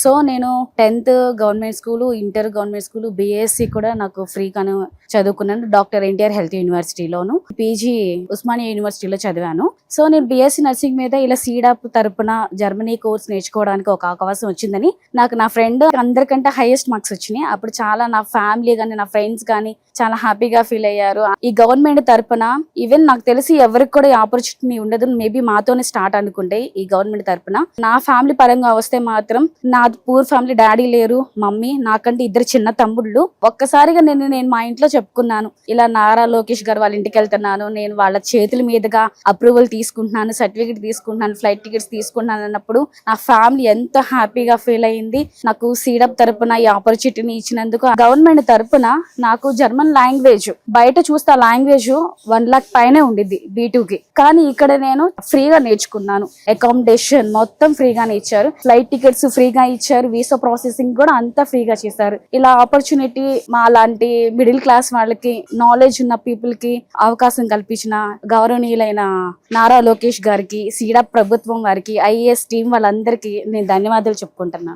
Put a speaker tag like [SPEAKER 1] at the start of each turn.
[SPEAKER 1] So నేను tenth government school inter government school BSc కూడా నాకు ఫ్రీగానే చదువుకున్నాను. డాక్టర్ ఎన్టీఆర్ హెల్త్ యూనివర్సిటీలోను పీజీ ఉస్మానియా యూనివర్సిటీలో చదివాను. సో నేను బిఎస్సి నర్సింగ్ మీద ఇలా సీడాప్ తరపున జర్మనీ కోర్స్ నేర్చుకోవడానికి ఒక అవకాశం వచ్చిందని నాకు నా ఫ్రెండ్ అందరికంటే హైయెస్ట్ మార్క్స్ వచ్చినాయి. అప్పుడు చాలా నా ఫ్యామిలీ కానీ నా ఫ్రెండ్స్ కానీ చాలా హ్యాపీగా ఫీల్ అయ్యారు. ఈ గవర్నమెంట్ తరపున ఈవెన్ నాకు తెలిసి ఎవరికి కూడా ఆపర్చునిటీ ఉండదు. మేబీ మాతోనే స్టార్ట్ అనుకుంటే ఈ గవర్నమెంట్ తరపున. నా ఫ్యామిలీ పరంగా వస్తే మాత్రం నా పూర్ ఫ్యామిలీ డాడీ లేరు మమ్మీ నాకంటే ఇద్దరు చిన్న తమ్ముళ్ళు. ఒక్కసారిగా నేను నేను మా ఇంట్లో చెప్పుకున్నాను. ఇలా నారా లోకేష్ గారు వాళ్ళ ఇంటికి వెళ్తున్నాను. నేను వాళ్ళ చేతుల మీదుగా అప్రూవల్ తీసుకుంటున్నాను సర్టిఫికేట్ తీసుకుంటున్నాను ఫ్లైట్ టికెట్స్ తీసుకుంటున్నాను అన్నప్పుడు నా ఫ్యామిలీ ఎంత హ్యాపీగా ఫీల్ అయింది. నాకు సీడప్ తరపున ఈ ఆపర్చునిటీని ఇచ్చినందుకు గవర్నమెంట్ తరపున నాకు జర్మన్ లాంగ్వేజ్ బయట చూస్తే ఆ లాంగ్వేజ్ వన్ లాక్ పైనే ఉండిద్ది బీటూకి కానీ ఇక్కడ నేను ఫ్రీగా నేర్చుకున్నాను. అకామిడేషన్ మొత్తం ఫ్రీగానే ఇచ్చారు ఫ్లైట్ టికెట్స్ ఫ్రీగా ఇచ్చారు వీసా ప్రాసెసింగ్ కూడా అంతా ఫ్రీగా చేశారు. ఇలా ఆపర్చునిటీ మా లాంటి మిడిల్ క్లాస్ వాళ్ళకి నాలెడ్జ్ ఉన్న పీపుల్కి అవకాశం కల్పించిన గౌరవనీయులైన నారా లోకేష్ గారికి సీడా ప్రభుత్వం వారికి ఐఏఎస్ టీం వాళ్ళందరికీ నేను ధన్యవాదాలు చెప్పుకుంటున్నాను.